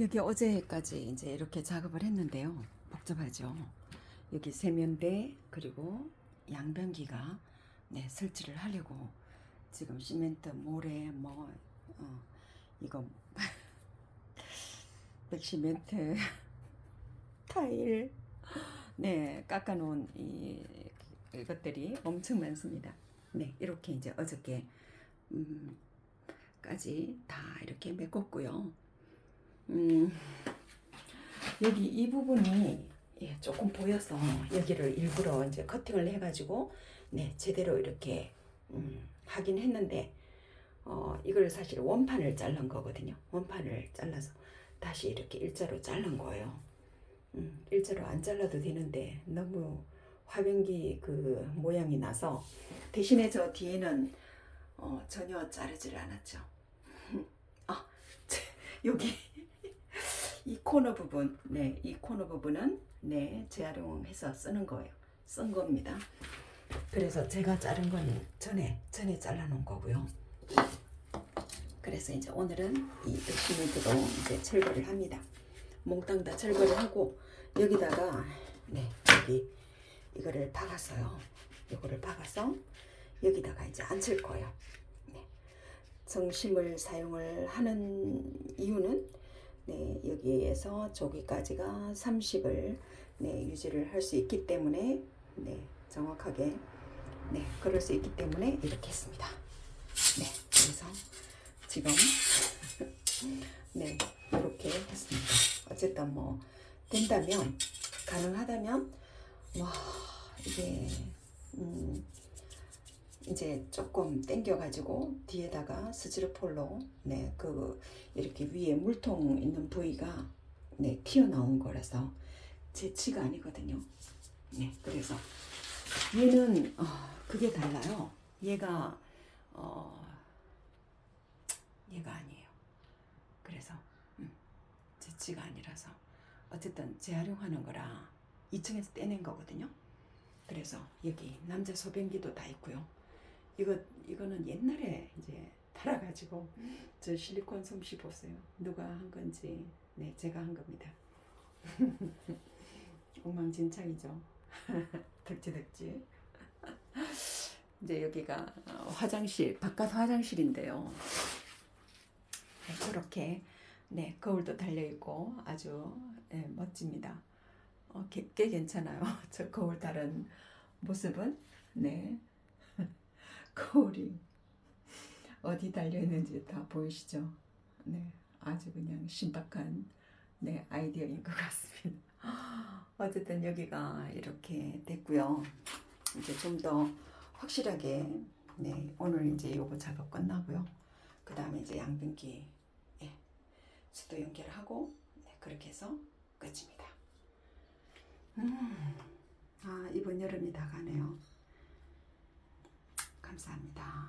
여기 어제까지 이제 이렇게 작업을 했는데요. 복잡하죠. 여기 세면대 그리고 양변기가 네, 설치를 하려고 지금 시멘트 모래 뭐 어, 이거 백시멘트 타일 네 깎아놓은 이 이것들이 엄청 많습니다. 네 이렇게 이제 어저께 음, 까지 다 이렇게 메꿨고요. 음, 여기 이 부분이 예, 조금 보여서 여기를 일부러 이제 커팅을 해가지고 네 제대로 이렇게 음, 하긴 했는데 어 이걸 사실 원판을 자른 거거든요. 원판을 잘라서 다시 이렇게 일자로 자른 거예요. 음, 일자로 안 잘라도 되는데 너무 화병기 그 모양이 나서 대신에 저 뒤에는 어, 전혀 자르지를 않았죠. 아, 제- 여기 이 코너 부분, 네, 이 코너 부분은 네 재활용해서 쓰는 거예요. 쓴 겁니다. 그래서 제가 자른 건 전에 전에 잘라 놓은 거고요. 그래서 이제 오늘은 이 시멘트로 이제 철거를 합니다. 몽땅 다 철거를 하고 여기다가 네 여기 이거를 박았어요. 이거를 박아서 여기다가 이제 앉힐 거예요. 네. 정심을 사용을 하는 이유는 네, 여기에서 저기까지가 30을 네, 유지를 할 수 있기 때문에 네, 정확하게 네, 그럴 수 있기 때문에 이렇게 했습니다. 네, 그래서 지금 네, 이렇게 했습니다. 어쨌든 뭐 된다면 가능하다면 와 이게 음, 이제 조금 당겨가지고 뒤에다가 스티로폴로 네 그 이렇게 위에 물통 있는 부위가 네 튀어나온 거라서 재치가 아니거든요. 네 그래서 얘는 어, 그게 달라요. 얘가 어 얘가 아니에요. 그래서 음, 재치가 아니라서 어쨌든 재활용하는 거라 2층에서 떼낸 거거든요. 그래서 여기 남자 소변기도 다 있고요. 이거 이거는 옛날에 이제 달아가지고 저 실리콘 솜씨 보세요. 누가 한 건지 네 제가 한 겁니다. 엉망진창이죠. 덕지덕지. 이제 여기가 어, 화장실 바깥 화장실인데요. 네, 그렇게 네 거울도 달려 있고 아주 네, 멋집니다. 어, 꽤, 꽤 괜찮아요. 저 거울 다른 모습은 네 거울이 어디 달려 있는지 다 보이시죠? 네, 아주 그냥 신박한 네 아이디어인 것 같습니다. 어쨌든 여기가 이렇게 됐고요. 이제 좀 더 확실하게 네 오늘 이제 요거 작업 끝나고요. 그 다음에 이제 양변기 예, 수도 연결하고 네, 그렇게 해서 끝입니다. 음, 아 이번 여름이 다 가네요. 감사합니다.